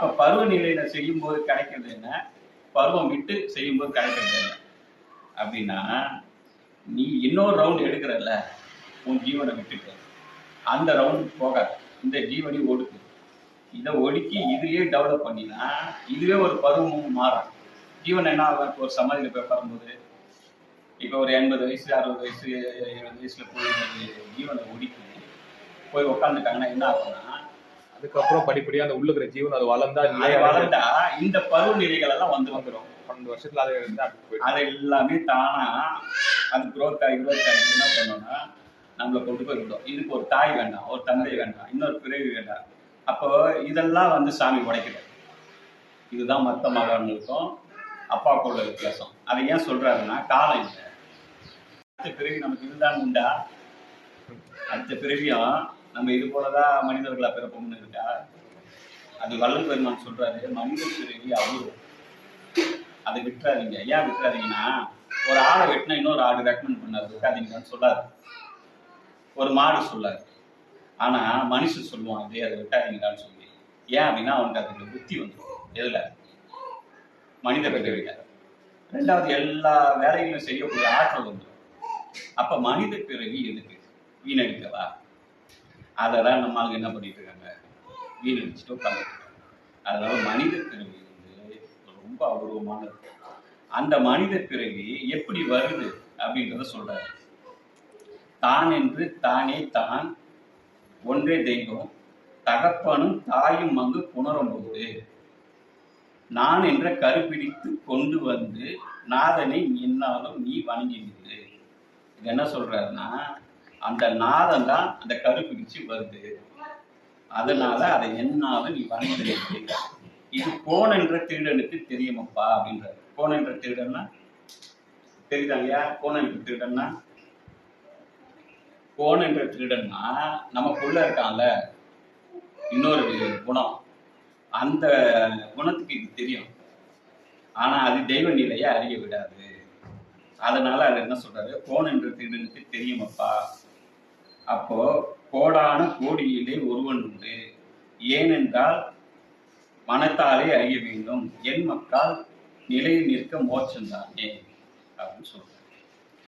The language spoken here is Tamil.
அப்ப பருவநிலையில செய்யும் போது கிடைக்கிறது என்ன? பருவம் விட்டு செய்யும் போது கிடைக்கிறது என்ன? அப்படின்னா நீ இன்னொரு ரவுண்ட் எடுக்கிறல்ல உன் ஜீவனை விட்டுட்டு. அந்த ரவுண்ட் போகாது. இந்த ஜீவனையும் ஒடுக்கு. இதை ஒடுக்கி இதுலயே டெவலப் பண்ணினா இதுவே ஒரு பருவமும் மாறும். ஜீவன் என்ன ஆகும்? இப்போ ஒரு சமாதியில் போய் உட்காரும்போது இப்போ ஒரு எண்பது வயசு அறுபது வயசு எழுபது வயசுல போய் ஜீவனை ஒடுக்கி போய் உட்காந்துட்டாங்கன்னா என்ன ஆகும்னா அதுக்கப்புறம் படிப்படியா அந்த உள்ள இருக்கிற ஜீவன் அது வளர்ந்தா வளர்ந்தா இந்த பருவநிலைகள் எல்லாம் வந்து வந்துடும் பன்னெண்டு வருஷத்துல அது அது எல்லாமே தானா அது growth ஆகி growth ஆகி என்ன பண்ணோம்னா நம்மளை கொண்டு போய் விடும் இதுக்கு ஒரு தாய் வேண்டாம் ஒரு தந்தை வேண்டாம் இன்னொரு பிறவி வேண்டாம். அப்போ இதெல்லாம் வந்து சாமி உடைக்கிறது இதுதான் மற்ற மகன்களுக்கும் அப்பாக்குள்ள வித்தியாசம். அதை ஏன் சொல்றாருன்னா காலம் இல்லை. அடுத்த பிறவி நமக்கு இதுதான் உண்டா? அடுத்த பிறவியும் நம்ம இது போலதான் மனிதர்களா பிறப்போம்னு இருக்கா? அது வள்ளல் பெருமான் சொல்றாரு மனித பிறவி அவ்வளோ அதை விட்டுறாதீங்க. ஏன் விட்டுறாதீங்கன்னா ஒரு ஆடை வெட்டினா இன்னொரு ஆடு ரெக்கமெண்ட் பண்ணாரு விட்டாதீங்கன்னு சொல்லாரு. ஒரு மாடு சொல்லாரு. ஆனா மனுஷன் சொல்லுவான் அதே அதை விட்டாதீங்கடான்னு சொல்லி. ஏன் அப்படின்னா அவனுக்கு அதுக்கு புத்தி வந்துடும் எதுல? மனித பிறவியில ரெண்டாவது எல்லா வேலைகளும் செய்யக்கூடிய ஆற்றல் வந்துடும் அப்ப மனித பிறவி எதுக்கு? வீணடிக்கவா? அதெல்லாம் நம்ம ஆளுங்க என்ன பண்ணிட்டு இருக்காங்க வீணடிச்சுட்டு உட்காந்துட்டு அதனால மனித பிறவி வந்து ரொம்ப அபூர்வமானது அந்த மனித பிறவி எப்படி வருது அப்படின்றத சொல்றாரு. தான் என்று தானே தான் ஒன்றே தெய்வம் தகப்பனும் தாயும் அங்கு புணரும்போது நான் என்ற கருப்பிடித்து கொண்டு வந்து நாதனை என்னாலும் நீ வணங்கிவிடு. இது என்ன சொல்றாருன்னா அந்த நாதம் தான் அந்த கருப்பிடிச்சு வருது. அதனால அதை என்னாவது நீ வரைந்து இது கோன் என்ற திருடனுக்கு தெரியுமப்பா அப்படின்ற கோன் என்ற திருடன்னா? தெரியுதாங்கய்யா கோன் என்ற திருடன்னா? கோன் என்ற திருடன்னா நமக்குள்ள இருக்கான்ல இன்னொரு குணம். அந்த குணத்துக்கு இது தெரியும். ஆனா அது தெய்வ நிலையை அறிய விடாது. அதனால அது என்ன சொல்றாரு? கோன் என்ற திருடனுக்கு தெரியுமப்பா. அப்போ கோடான கோடியிலே ஒருவன் உண்டு. ஏனென்றால் மனத்தாலே அறிய வேண்டும். என் மக்கள் நிலையில் நிற்க மோட்சம் தானே? அப்படின்னு சொல்றாரு.